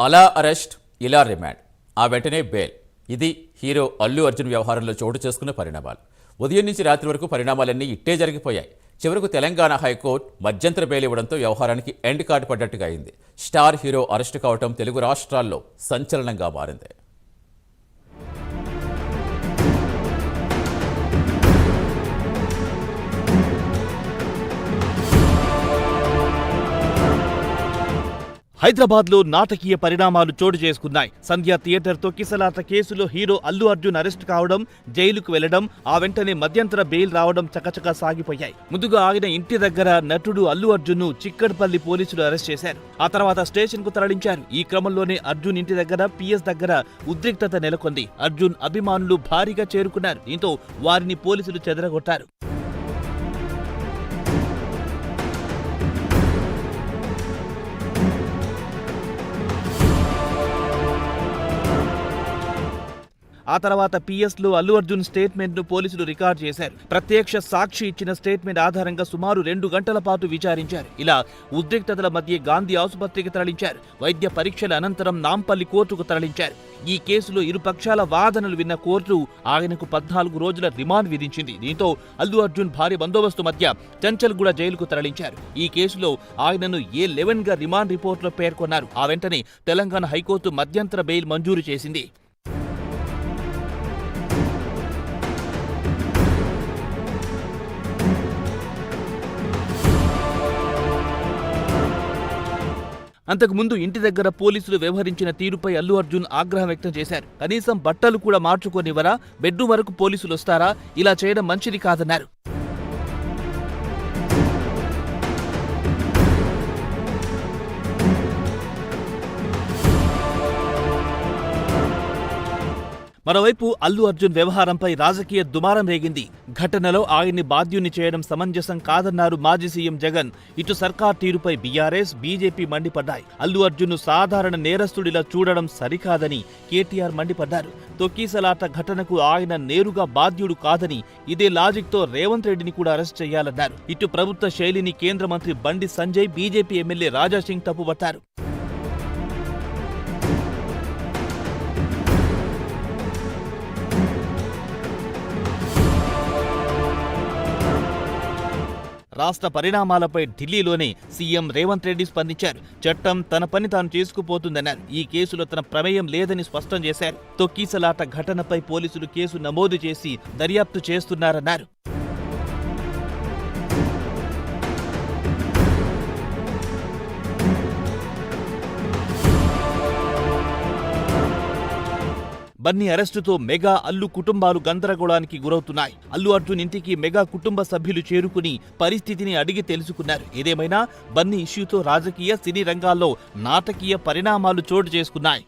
అలా అరెస్ట్ ఇలా రిమాండ్. ఆ వెంటనే బెయిల్. ఇది హీరో అల్లు అర్జున్ వ్యవహారంలో చోటు చేసుకున్న పరిణామాలు. ఉదయం నుంచి రాత్రి వరకు పరిణామాలన్నీ ఇట్టే జరిగిపోయాయి. చివరకు తెలంగాణ హైకోర్టు మధ్యంతర బెయిల్ ఇవ్వడంతో వ్యవహారానికి ఎండ్ కార్డు పడ్డట్టుగా అయింది. స్టార్ హీరో అరెస్టు కావటం తెలుగు రాష్ట్రాల్లో సంచలనంగా మారింది. హైదరాబాద్లో నాటకీయ పరిణామాలు చోటు చేసుకున్నాయి. సంధ్య థియేటర్ తొక్కిసలాట కేసులో హీరో అల్లు అర్జున్ అరెస్ట్ కావడం జైలుకు వెళ్ళడం ఆ వెంటనే మధ్యంతర బెయిల్ రావడం చకచకా సాగిపోయాయి. ముందుగా ఆగిన ఇంటి దగ్గర నటుడు అల్లు అర్జున్ను చిక్కడపల్లి పోలీసులు అరెస్ట్ చేశారు. ఆ తర్వాత స్టేషన్కు తరలించారు. ఈ క్రమంలోనే అర్జున్ ఇంటి దగ్గర పిఎస్ దగ్గర ఉద్రిక్తత నెలకొంది. అర్జున్ అభిమానులు భారీగా చేరుకున్నారు. దీంతో వారిని పోలీసులు చెదరగొట్టారు. ఆ తర్వాత పిఎస్లో అల్లు అర్జున్ స్టేట్మెంట్ను పోలీసులు రికార్డ్ చేశారు. ప్రత్యక్ష సాక్షి ఇచ్చిన స్టేట్మెంట్ ఆధారంగా సుమారు రెండు గంటల పాటు విచారించారు. ఇలా ఉద్రిక్తతల మధ్య గాంధీ ఆసుపత్రికి తరలించారు. వైద్య పరీక్షల అనంతరం నాంపల్లి కోర్టుకు తరలించారు. ఈ కేసులో ఇరు పక్షాల వాదనలు విన్న కోర్టు ఆయనకు పద్నాలుగు రోజుల రిమాండ్ విధించింది. దీంతో అల్లు అర్జున్ భారీ బందోబస్తు మధ్య చంచల్గూడ జైలుకు తరలించారు. ఈ కేసులో ఆయనను ఏ లెవెన్గా రిమాండ్ రిపోర్టులో పేర్కొన్నారు. ఆ వెంటనే తెలంగాణ హైకోర్టు మధ్యంతర బెయిల్ మంజూరు చేసింది. అంతకుముందు ఇంటి దగ్గర పోలీసులు వ్యవహరించిన తీరుపై అల్లు అర్జున్ ఆగ్రహం వ్యక్తం చేశారు. కనీసం బట్టలు కూడా మార్చుకోనివ్వరా? బెడ్రూమ్ వరకు పోలీసులు వస్తారా? ఇలా చేయడం మంచిది కాదన్నారు. మరోవైపు అల్లు అర్జున్ వ్యవహారంపై రాజకీయ దుమారం రేగింది. ఘటనలో ఆయన్ని బాధ్యుని చేయడం సమంజసం కాదన్నారు మాజీ సీఎం జగన్. ఇటు సర్కార్ తీరుపై బీఆర్ఎస్ బీజేపీ మండిపడ్డాయి. అల్లు అర్జున్ సాధారణ నేరస్తుడిలా చూడడం సరికాదని కేటీఆర్ మండిపడ్డారు. తొక్కీసలాట ఘటనకు ఆయన నేరుగా బాధ్యుడు కాదని ఇదే లాజిక్తో రేవంత్ రెడ్డిని కూడా అరెస్ట్ చేయాలన్నారు. ఇటు ప్రభుత్వ శైలిని కేంద్ర మంత్రి బండి సంజయ్ బీజేపీ ఎమ్మెల్యే రాజా సింగ్ తప్పుపట్టారు. రాష్ట్ర పరిణామాలపై ఢిల్లీలోనే సీఎం రేవంత్ రెడ్డి స్పందించారు. చట్టం తన పని తాను చేసుకుపోతుందన్నారు. ఈ కేసులో తన ప్రమేయం లేదని స్పష్టం చేశారు. తొక్కీసలాట ఘటనపై పోలీసులు కేసు నమోదు చేసి దర్యాప్తు చేస్తున్నారన్నారు. బన్నీ అరెస్టుతో మెగా అల్లు కుటుంబాలు గందరగోళానికి గురవుతున్నాయి. అల్లు అర్జున్ ఇంటికి మెగా కుటుంబ సభ్యులు చేరుకుని పరిస్థితిని అడిగి తెలుసుకున్నారు. ఏదేమైనా బన్నీ ఇష్యూతో రాజకీయ సినీ రంగాల్లో నాటకీయ పరిణామాలు చోటు చేసుకున్నాయి.